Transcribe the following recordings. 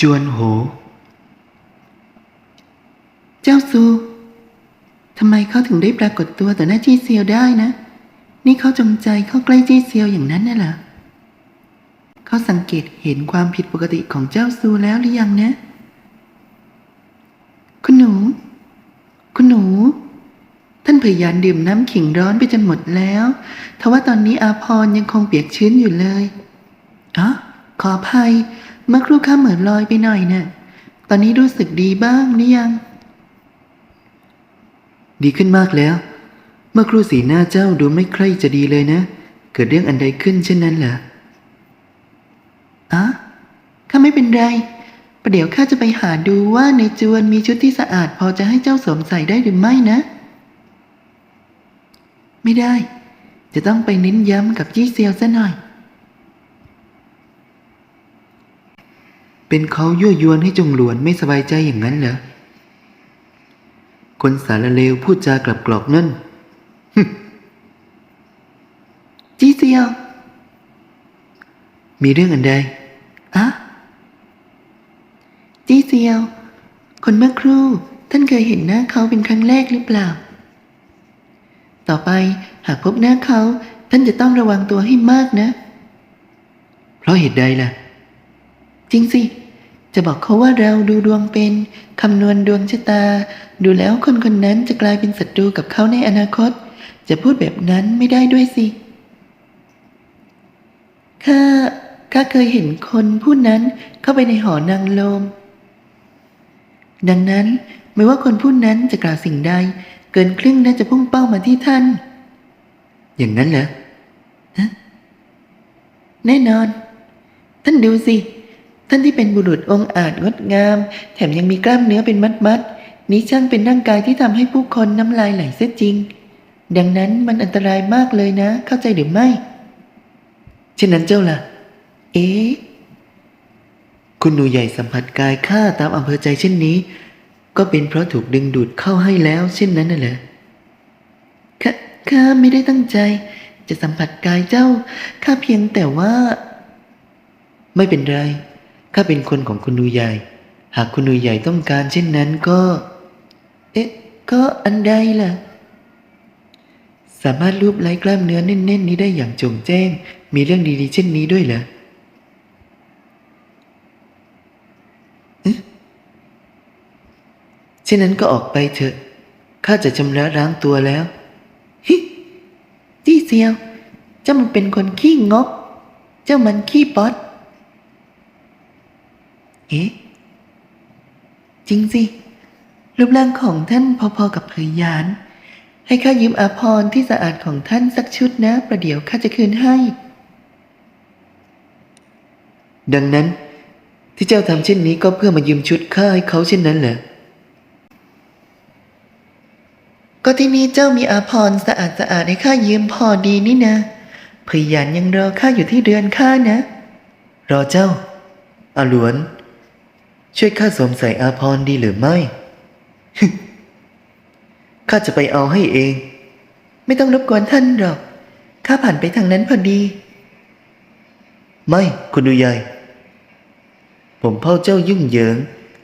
จวนโห เจ้าซูทำไมเขาถึงได้ปรากฏตัวต่อหน้าจีเซียวได้นะ นี่เขาจงใจเข้าใกล้จีเซียวอย่างนั้นน่ะเหรอเขาสังเกตเห็นความผิดปกติของเจ้าซูแล้วหรือยังนะ คุณหนู คุณหนู ท่านพยานดื่มน้ำขิงร้อนไปจนหมดแล้วทว่าตอนนี้อาพรยังคงเปียกชื้นอยู่เลยอ๋อขออภัย เมื่อครู่ข้าเหมือนลอยไปหน่อยน่ะ ตอนนี้รู้สึกดีบ้างหรือยัง ดีขึ้นมากแล้ว เมื่อครู่สีหน้าเจ้าดูไม่ใคร่จะดีเลยนะ เกิดเรื่องอันใดขึ้นเช่นนั้นเหรออะข้าไม่เป็นไร ประเดี๋ยวข้าจะไปหาดูว่าในจวนมีชุดที่สะอาด พอจะให้เจ้าสวมใส่ได้หรือไม่นะ ไม่ได้ จะต้องไปเน้นย้ำกับยี่เซียวซะหน่อย เป็นเขายั่วยวนให้จงหลวนไม่สบายใจอย่างนั้นเหรอ คนสารเลวพูดจากลับกรอกนั่นจีเซียว มีเรื่องอันใดอะจีเซียว คนเมื่อครู่ท่านเคยเห็นหน้าเขาเป็นครั้งแรกหรือเปล่า ต่อไปหากพบหน้าเขาท่านจะต้องระวังตัวให้มากนะ เพราะเหตุใดล่ะ จริงสิ จะบอกเขาว่าเราดูดวงเป็นคำนวณดวงชะตา ดูแล้วคนคนนั้นจะกลายเป็นศัตรูกับเขาในอนาคต จะพูดแบบนั้นไม่ได้ด้วยสิข้าข้าเคยเห็นคนผู้นั้นเข้าไปในหอนางโลม ดังนั้นไม่ว่าคนผู้นั้นจะกล่าวสิ่งใด เกินครึ่งน่าจะพุ่งเป้ามาที่ท่าน อย่างนั้นเหรอแน่นอน ท่านดูสิ ท่านที่เป็นบุรุษองอาจงดงาม แถมยังมีกล้ามเนื้อเป็นมัดมัดๆนี้ช่างเป็นร่างกายที่ทำให้ผู้คนน้ำลายไหลเสียจริง ดังนั้นมันอันตรายมากเลยนะ เข้าใจหรือไม่เช่นนั้นเจ้าล่ะ เอ๊ะคุณหนูใหญ่สัมผัสกายข้าตามอำเภอใจเช่นนี้ ก็เป็นเพราะถูกดึงดูดเข้าให้แล้ว เช่นนั้นน่ะเหรอข้าข้าไม่ได้ตั้งใจ จะสัมผัสกายเจ้าข้าเพียงแต่ว่า ไม่เป็นไร ข้าเป็นคนของคุณนูใหญ่ หากคุณนูใหญ่ต้องการเช่นนั้นก็ เอ๊ะ ก็อันใดล่ะ สามารถรูปไล้กล้ามเนื้อแน่นๆ นี้ได้อย่างจงแจ้ง มีเรื่องดีๆ เช่นนี้ด้วยเหรอเอ๊ะเช่นนั้นก็ออกไปเถอะ ข้าจะชำระล้างตัวแล้ว ฮิจี้เซียว เจ้ามันเป็นคนขี้งก เจ้ามันขี้ป๊อด อ๊ะ จริงสิ รูปร่างของท่านพอๆกับเพยยาน ให้ข้ายืมอาภรที่สะอาดของท่านสักชุดนะ ประเดี๋ยวข้าจะคืนให้ ดังนั้น ที่เจ้าทำเช่นนี้ก็เพื่อมายืมชุดข้าให้เขาเช่นนั้นเหรอก็ที่นี่เจ้ามีอาภรสะอาดสะอาดให้ข้ายืมพอดีนี่นะพยยานยังรอข้าอยู่ที่เรือนข้านะ รอเจ้าอาหลวน ช่วยข้าสวมใส่อาพรดีหรือไม่ข้าจะไปเอาให้เอง ไม่ต้องรบกวนท่านหรอกข้าผ่านไปทางนั้นพอดี ไม่คุณดูใหญ่ ผมเพ่อเจ้ายุ่งเหยิง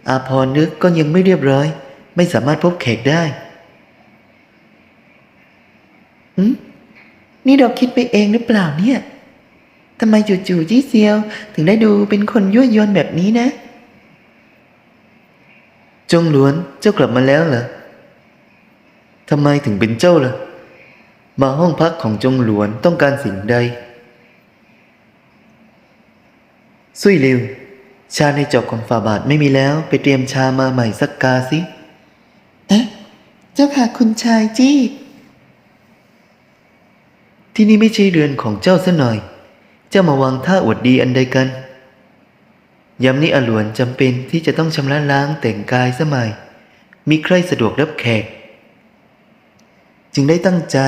อาพรนึกก็ยังไม่เรียบร้อย ไม่สามารถพบแขกได้หืมนี่เราคิดไปเองหรือเปล่าเนี่ยทำไมจู่ๆจี้เซียว ถึงได้ดูเป็นคนยั่วยวนแบบนี้นะ จงหลวนเจ้ากลับมาแล้วเหรอทำไมถึงเป็นเจ้าล่ะ มาห้องพักของจงหลวนต้องการสิ่งใดสุยลิว ชาในจอกของฝาบาทไม่มีแล้ว ไปเตรียมชามาใหม่สักกาสิ เอ๊ะ เจ้าค่ะคุณชายจี้ ที่นี่ไม่ใช่เรือนของเจ้าซะหน่อย เจ้ามาวางท่าอวดดีอันใดกัน ยามนี้อลวนจำเป็นที่จะต้องชำระล้างแต่งกายสมัย มีใครสะดวกรับแขก จึงได้ตั้งใจ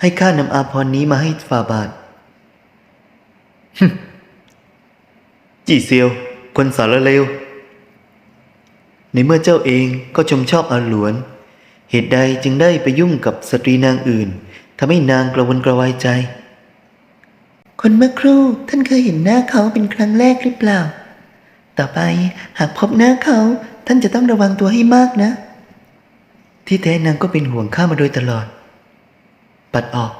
ให้ข้านำอาพรนี้มาให้ฝ่าบาทจีเซียว คนสารเลว ในเมื่อเจ้าเองก็ชมชอบอาหลวน เหตุใดจึงได้ไปยุ่งกับสตรีนางอื่นทำให้นางกระวนกระวายใจ คนเมื่อครู่ท่านเคยเห็นหน้าเขาเป็นครั้งแรกหรือเปล่า ต่อไปหากพบหน้าเขา ท่านจะต้องระวังตัวให้มากนะ ที่แท้นางก็เป็นห่วงข้ามาโดยตลอด ปัดออก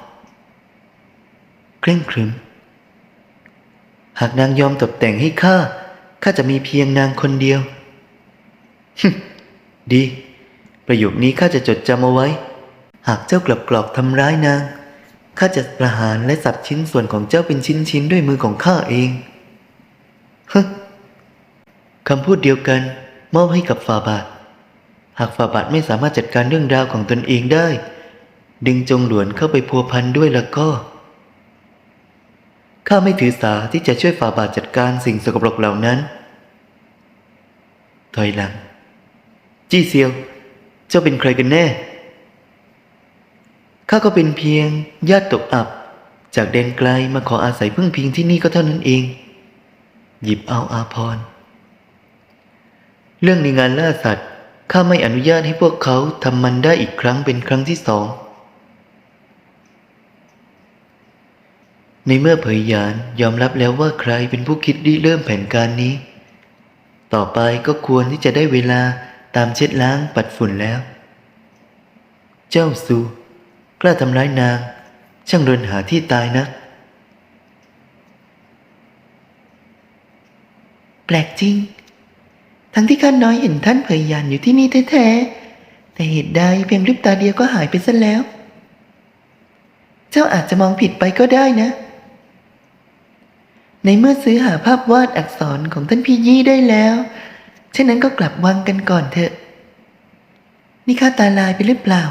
เคร่งครึม หากนางยอมตกแต่งให้ข้าข้าจะมีเพียงนางคนเดียว ดี ประโยคนี้ข้าจะจดจำเอาไว้ หากเจ้ากลับกรอกทำร้ายนางข้าจะประหารและสับชิ้นส่วนของเจ้าเป็นชิ้นๆด้วยมือของข้าเอง ฮึ คำพูดเดียวกันมอบให้กับฟาบาท หากฝ่าบาทไม่สามารถจัดการเรื่องราวของตนเองได้ ดึงจงหลวนเข้าไปพัวพันด้วยแล้วก็ข้าไม่ถือสาที่จะช่วยฝ่าบาทจัดการสิ่งสกปรกเหล่านั้น ถอยหลัง จี้เซียว เจ้าเป็นใครกันแน่ ข้าก็เป็นเพียงญาติตกอับ จากแดนไกลมาขออาศัยพึ่งพิงที่นี่ก็เท่านั้นเอง หยิบเอาอาพร เรื่องในงานล่าสัตว์ข้าไม่อนุญาตให้พวกเขาทำมันได้อีกครั้งเป็นครั้งที่สอง ในเมื่อเผยยานยอมรับแล้วว่าใครเป็นผู้คิดริเริ่มแผนการนี้ ต่อไปก็ควรที่จะได้เวลาตามเช็ดล้างปัดฝุ่นแล้ว เจ้าซูกล้าทำร้ายนาง ช่างเรินหาที่ตายนักแปลกจริง ทั้งที่ข้าน้อยเห็นท่านเผยยานอยู่ที่นี่แท้ๆ แต่เหตุใดเพียงริบตาเดียวก็หายไปซะแล้ว เจ้าอาจจะมองผิดไปก็ได้นะ ในเมื่อซื้อหาภาพวาดอักษรของท่านพี่ยี่ได้แล้วเช่นนั้นก็กลับวังกันก่อนเถอะ นี่ข้าตาลายไปหรือเปล่า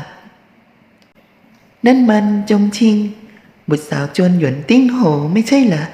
นั่นมันจงชิง บุตรสาวจวนหยวนติ้งโหไม่ใช่เหรอ